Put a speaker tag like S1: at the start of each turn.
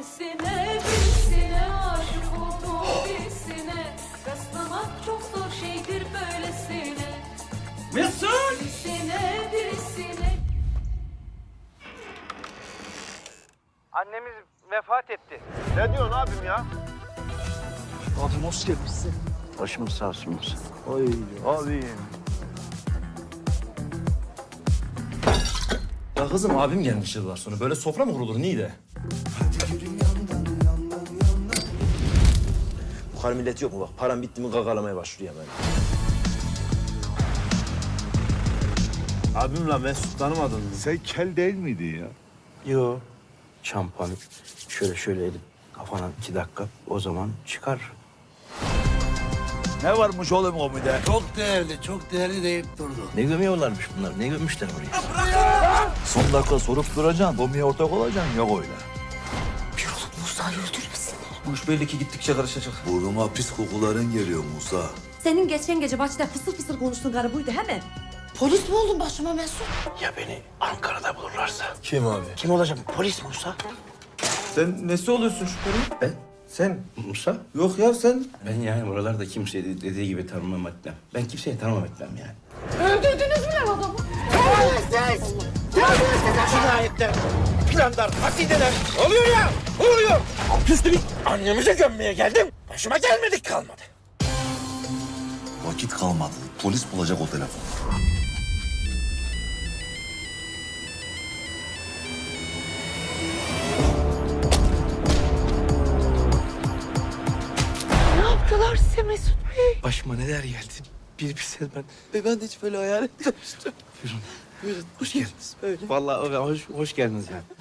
S1: Birisine birisine aşık oldum birisine Rastlamak çok zor şeydir böylesine
S2: Mesut!
S1: Birisine birisine
S3: Annemiz vefat etti.
S4: Ne diyorsun abim ya?
S5: Abim hoş gelmişsin.
S4: Başımız sağ olsun.
S5: Ay
S4: Abim.
S6: Ya kızım abim gelmiş yıllar sonra. Böyle sofra mı kurulur Niğde? Bu kadar millet yok mu bak? Param bitti mi gagalamaya başlıyor hemen.
S4: Abimle Mesut tanımadın mı?
S5: sen kel değil miydin ya?
S7: Yo. Şampuan şöyle şöyle edip kafana iki dakika o zaman çıkar.
S5: Ne varmış oğlum o müde?
S7: Çok değerli, çok değerli deyip durdu. Ne gömüyorlarmış bunlar? Ne gömmüşler oraya?
S5: Son dakika sorup duracaksın. Domiye ortak olacaksın. Yok öyle.
S6: Bu iş belli ki gittikçe karışacak.
S8: Burnuma pis kokuların geliyor Musa.
S9: Senin geçen gece bahçede fısır fısır konuştuğun karı buydu he mi? Polis mi oldun başıma Mesut?
S7: Ya beni Ankara'da bulurlarsa?
S6: Kim abi?
S7: Kim olacak? Polis Musa.
S6: Sen nesi oluyorsun şüpheli?
S7: Ben?
S6: Sen?
S7: Musa?
S6: Yok ya sen.
S7: Ben yani buralarda kimseyi de- dediği gibi tanımam etmem. Ben kimseyi tanımam etmem yani.
S3: Cinayetler, planlar, kasideler. Oluyor ya, oluyor. Üstünü annemize gömmeye geldim. Başıma gelmedik kalmadı.
S8: Vakit kalmadı. Polis bulacak o telefonu.
S7: Başıma neler geldi? Bir bilsen ben. Ve ben de hiç böyle hayal etmemiştim. Buyurun. Buyurun. Hoş geldiniz. Böyle. Vallahi hoş, hoş geldiniz yani.